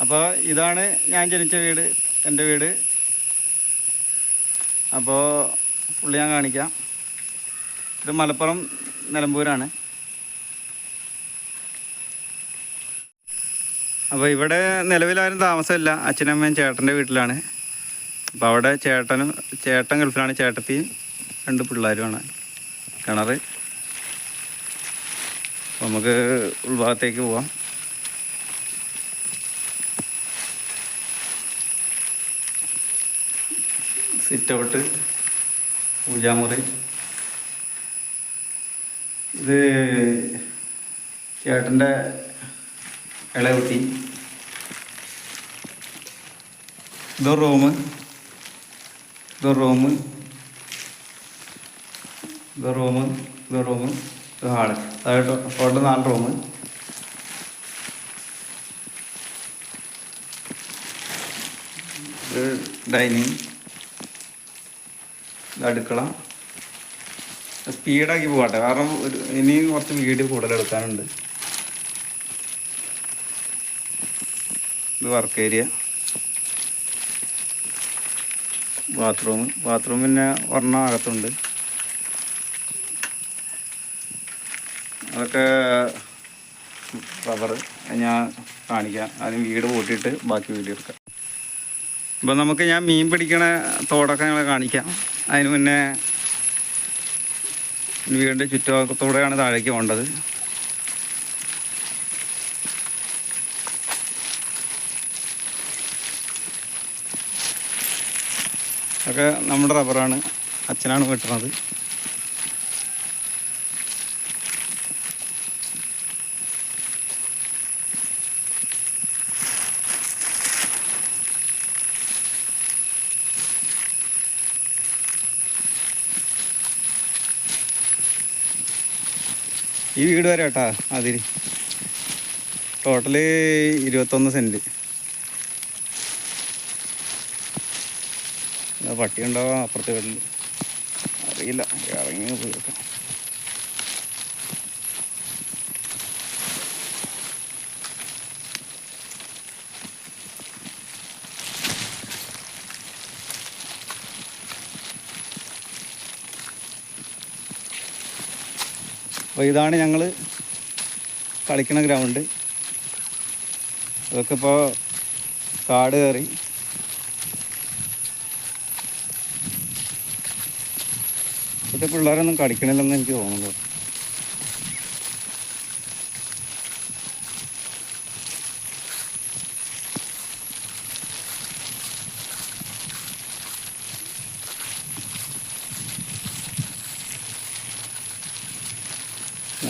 അപ്പോൾ ഇതാണ് ഞാൻ ജനിച്ച വീട് എന്റെ വീട്. അപ്പോൾ പുള്ളി ഞാൻ കാണിക്കാം. ഇത് മലപ്പുറം നിലമ്പൂരാണ്. അപ്പോൾ ഇവിടെ നിലവിലാരും താമസമില്ല. അച്ഛനമ്മയും ചേട്ടന്റെ വീട്ടിലാണ്. അപ്പോൾ അവിടെ ചേട്ടനും ചേട്ടൻ ഗൾഫിലാണ്. ചേട്ടത്തിയും രണ്ട് പിള്ളേരുമാണ്. കിണറ്. നമുക്ക് ഉൾഭാഗത്തേക്ക് പോവാം. സിറ്റ് ഔട്ട് പൂജാമുറി. ഇത് ചേട്ടന്റെ ഇളകുട്ടി ഇത് റൂം ഇത് റൂം ഇത് റൂം ഇത് റൂം ഇത് ഹാൾ. അതായത് ടോട്ടൽ നാല് റൂം ഡൈനിങ്. അടുക്കള സ്പീഡാക്കി പോകട്ടെ. കാരണം ഒരു ഇനിയും കുറച്ച് വീഡിയോ കൂടുതൽ എടുക്കാനുണ്ട്. ഇത് വർക്ക് ഏരിയ ബാത്റൂം ബാത്റൂം പിന്നെ ഒരെണ്ണം അകത്തുണ്ട്. അതൊക്കെ റബ്ബർ ഞാൻ കാണിക്കാം. അതിന് വീട് പൂട്ടിയിട്ട് ബാക്കി വീഡിയോ എടുക്കാം. ഇപ്പം നമുക്ക് ഞാൻ മീൻ പിടിക്കണ തോടൊക്കെ ഞങ്ങളെ കാണിക്കാം. അതിന് മുന്നേ വീടിന്റെ ചുറ്റുഭാഗത്തൂടെയാണ് താഴേക്ക് പോകേണ്ടത്. ഒക്കെ നമ്മുടെ റബ്ബറാണ്. അച്ഛനാണ് വെട്ടുന്നത്. ഈ വീട് വരെ കേട്ടാ അതിൽ ടോട്ടൽ ഇരുപത്തൊന്ന് സെന്റ് ആ പട്ടി ഉണ്ടാവാം അപ്പുറത്തെ വീട്ടിൽ അറിയില്ല ഇറങ്ങി പോയി അപ്പോൾ ഇതാണ് ഞങ്ങൾ കളിക്കണ ഗ്രൗണ്ട്. ഇതൊക്കെ ഇപ്പോൾ കാട് കയറി. ഇപ്പോഴത്തെ പിള്ളേരൊന്നും കളിക്കണില്ലെന്ന് എനിക്ക് തോന്നുന്നു.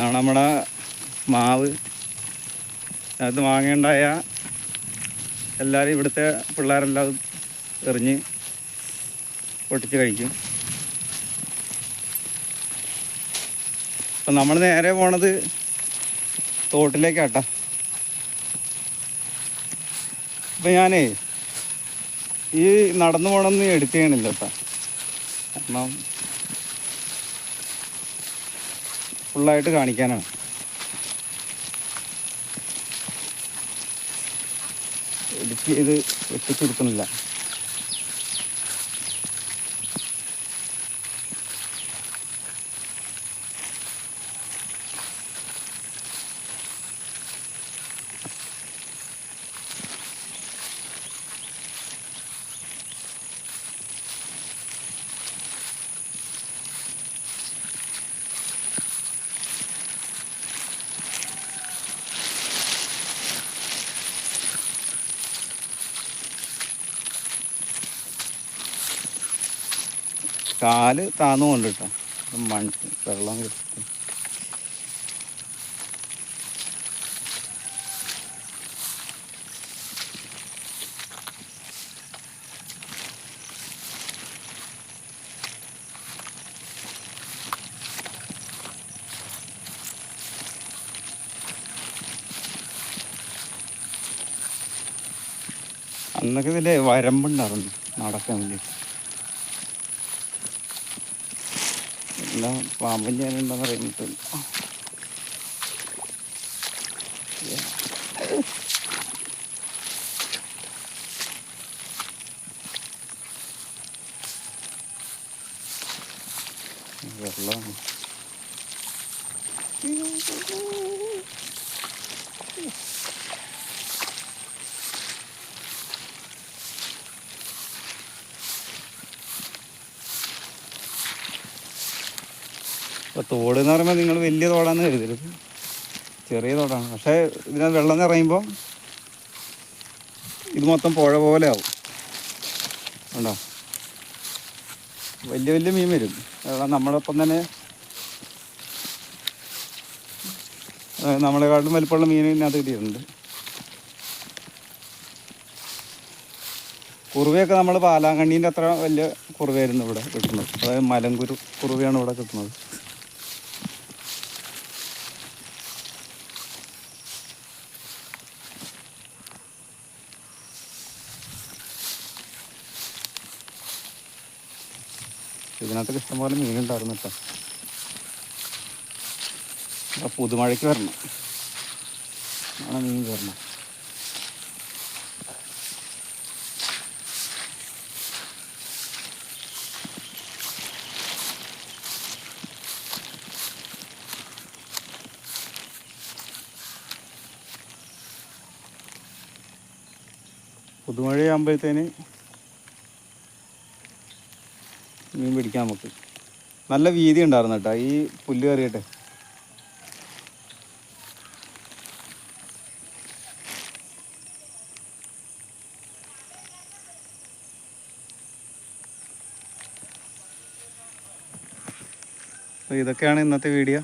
ഇതാണ് നമ്മുടെ മാവ്. അത് വാങ്ങേണ്ടായ എല്ലാവരും ഇവിടുത്തെ പിള്ളേരെല്ലാം എറിഞ്ഞ് പൊട്ടിച്ച് കഴിക്കും. അപ്പം നമ്മൾ നേരെ പോണത് തോട്ടിലേക്കാട്ടാ. അപ്പം ഞാനേ ഈ നടന്നു പോകണമെന്ന് എഡിറ്റ് ചെയ്യണില്ല കേട്ടോ. കാരണം ഫുള്ളായിട്ട് കാണിക്കാനാണ്. എഡിറ്റ് ചെയ്ത് എത്തിച്ചെടുക്കുന്നില്ല കാൽ താന്നു കൊണ്ട് കേട്ടോ മൺ വെള്ളം കിട്ടും. അന്നൊക്കെ ഇതിന്റെ വരമ്പുണ്ടായിരുന്നു നടക്കാൻ വേണ്ടി. എന്താ പാമ്പിന്റെ ഉണ്ടെന്ന് അറിയുന്നിട്ടില്ല വെള്ളമാണ് ഇപ്പോൾ തോട് എന്ന് പറയുമ്പോൾ നിങ്ങൾ വലിയ തോടാന്ന് കരുതരുത്. ചെറിയ തോടാണ്. പക്ഷേ ഇതിനകത്ത് വെള്ളം നിറയുമ്പോൾ ഇത് മൊത്തം പുഴ പോലെ ആവും. ഉണ്ടോ വലിയ വലിയ മീൻ വരും. വെള്ളം നമ്മളൊപ്പം തന്നെ നമ്മളെ നമ്മളെക്കാട്ടിലും വലിപ്പമുള്ള മീൻ ഇതിനകത്ത് കിട്ടിയിട്ടുണ്ട്. കുറുവയൊക്കെ നമ്മൾ പാലാങ്കണ്ണീന്റെ അത്ര വലിയ കുറുവയായിരുന്നു ഇവിടെ കിട്ടുന്നത്. അതായത് മലങ്കുരു കുറുവയാണ് ഇവിടെ കിട്ടുന്നത്. ഇതിനകത്തൊക്കെ ഇഷ്ടംപോലെ മീനുണ്ടായിരുന്നു കേട്ടോ. ആ പുതുമഴയ്ക്ക് വരണം. ആണ് മീൻ വരണം. പുതുമഴയാകുമ്പോഴത്തേന് മീൻ പിടിക്കാം നമുക്ക്. നല്ല വീതി ഉണ്ടായിരുന്നു കേട്ടോ. ഈ പുല്ല് കയറിയിട്ട്. അപ്പോൾ ഇതൊക്കെയാണ് ഇന്നത്തെ വീഡിയോ.